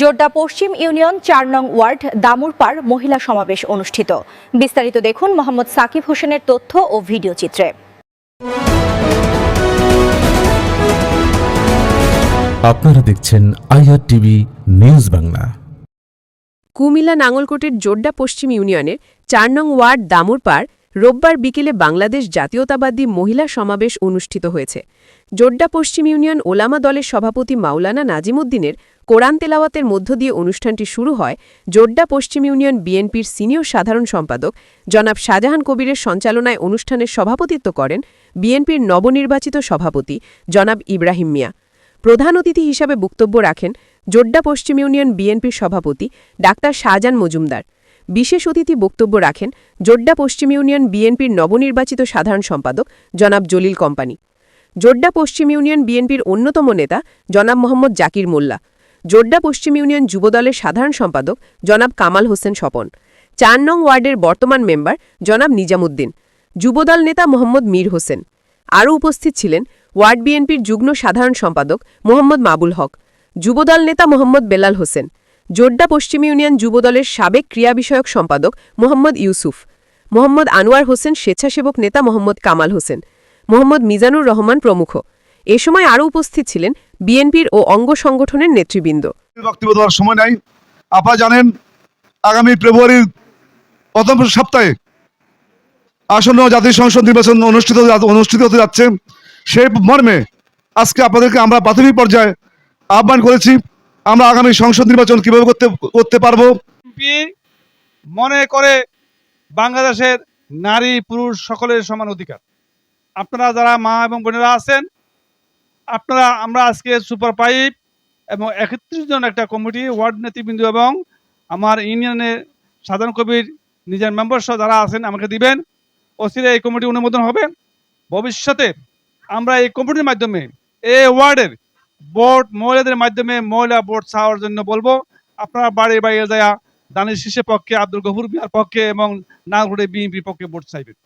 জোড্ডা পশ্চিম union চার নং word দামুরপাড় মহিলা সমাবেশ অনুষ্ঠিত। বিস্তারিত দেখুন মোহাম্মদ সাকিব হোসেনের তথ্য ও ভিডিও চিত্রে। আপনারা দেখছেন IR TV news Bangla. Comilla নাঙ্গলকোটের Jodda পশ্চিম ইউনিয়নের চার নং ওয়ার্ড দামুরপাড় রোববার বিকেলে বাংলাদেশ জাতীয়তাবাদী মহিলা সমাবেশ অনুষ্ঠিত হয়েছে। জোড্ডা পশ্চিম ইউনিয়ন ওলামা দলের সভাপতি মাওলানা নাজিমুদ্দিনের কোরআন তেলাওয়াতের মধ্য দিয়ে অনুষ্ঠানটি শুরু হয় জোড্ডা পশ্চিম ইউনিয়ন বিএনপির সিনিয়র সাধারণ সম্পাদক জনাব শাহজাহান কবিরের সঞ্চালনায় অনুষ্ঠানের সভাপতিত্ব করেন বিএনপির নবনির্বাচিত সভাপতি জনাব ইব্রাহিম মিয়া। প্রধান অতিথি হিসাবে বক্তব্য রাখেন জোড্ডা পশ্চিম ইউনিয়ন বিএনপির সভাপতি ডাক্তার শাহজান মজুমদার। বিশেষ অতিথি বক্তব্য রাখেন জোড্ডা পশ্চিম ইউনিয়ন বিএনপির নবনির্বাচিত সাধারণ সম্পাদক জনাব জলিল কোম্পানি। জোড্ডা পশ্চিম ইউনিয়ন বিএনপির অন্যতম নেতা জনাব মোহাম্মদ জাকির মোল্লা। জোড্ডা পশ্চিম ইউনিয়ন যুবদলের সাধারণ সম্পাদক জনাব কামাল হোসেন স্বপন। চার নং ওয়ার্ডের বর্তমান মেম্বার জনাব নিজামুদ্দিন। যুবদল নেতা মোহাম্মদ মীর হোসেন। আরও উপস্থিত ছিলেন ওয়ার্ড বিএনপির যুগ্ম সাধারণ সম্পাদক মোহাম্মদ মাবুল হক। যুবদল নেতা মোহাম্মদ বেলাল হোসেন। জোড্ডা পশ্চিম ইউনিয়ন যুবদলের সাবেক ক্রিয়া বিষয়ক সম্পাদক মোহাম্মদ ইউসুফ, মোহাম্মদ আনোয়ার হোসেন স্বেচ্ছাসেবক নেতা মোহাম্মদ কামাল হোসেন, মোহাম্মদ মিজানুর রহমান প্রমুখ। এ সময় আরও উপস্থিত ছিলেন বিএনপির ও অঙ্গ সংগঠনের নেতৃবৃন্দ। বক্তব্য দেওয়ার সময় নাই। আপনারা জানেন, আগামী ফেব্রুয়ারির প্রথম সপ্তাহে আসন্ন জাতীয় সংসদ নির্বাচন অনুষ্ঠিত অনুষ্ঠিত হতে যাচ্ছে। সেই মর্মে আজকে আপনাদেরকে আমরা প্রাথমিক পর্যায়ে আহ্বান করেছি। আমরা আগামী সংসদ নির্বাচন কীভাবে করতে করতে পারব? মনে করে বাংলাদেশের নারী, পুরুষ সকলের সমান অধিকার। আপনারা যারা মা এবং বোনেরা আছেন, আপনারা, আমরা আজকে সুপার পাইপ এবং একত্রিশ জন একটা কমিটি, ওয়ার্ড নেতৃবৃন্দ এবং আমার ইউনিয়নের সাধারণ কবির নিজের মেম্বার সহ যারা আছেন, আমাকে দিবেন। অচিরে এই কমিটি অনুমোদন হবে। ভবিষ্যতে আমরা এই কমিটির মাধ্যমে, এই ওয়ার্ডের বোর্ড মহিলাদের মাধ্যমে মহিলা বোর্ড চাওয়ার জন্য বলব, আপনারা বাড়ি বাইরে যায় দানের শীষের পক্ষে, আব্দুল গফুর মিয়ার পক্ষে এবং নাগরে বিএনপির পক্ষে ভোট চাইবেন।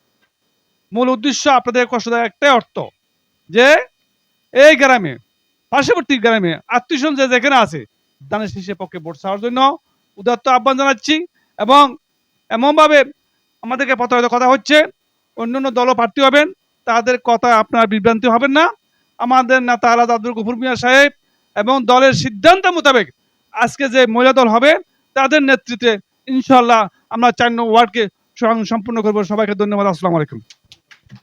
মূল উদ্দেশ্য আপনাদের কষ্ট দেওয়ার একটাই অর্থ যে, এই গ্রামে, পার্শ্ববর্তী গ্রামে আত্মীয় যে যেখানে আছে, দানের শীষের পক্ষে ভোট চাওয়ার জন্য উদাত্ত আহ্বান জানাচ্ছি এবং এমনভাবে আমাদেরকে প্রতারিত কথা হচ্ছে, অন্যান্য দল প্রার্থী হবেন, তাদের কথা আপনার বিভ্রান্তি হবেন না। আমাদের নেতা আলাদা আব্দুল গফুর মিয়া সাহেব এবং দলের সিদ্ধান্ত মোতাবেক আজকে যে মহিলা দল হবে তাদের নেতৃত্বে ইনশাল্লাহ আমরা চার নম্বর ওয়ার্ডকে স্বয়ং সম্পূর্ণ করব। সবাইকে ধন্যবাদ। আসসালাম আলাইকুম।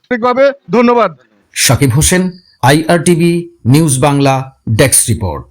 ঠিকভাবে ধন্যবাদ। Sakib Hossain IRTV news Bangla desk report.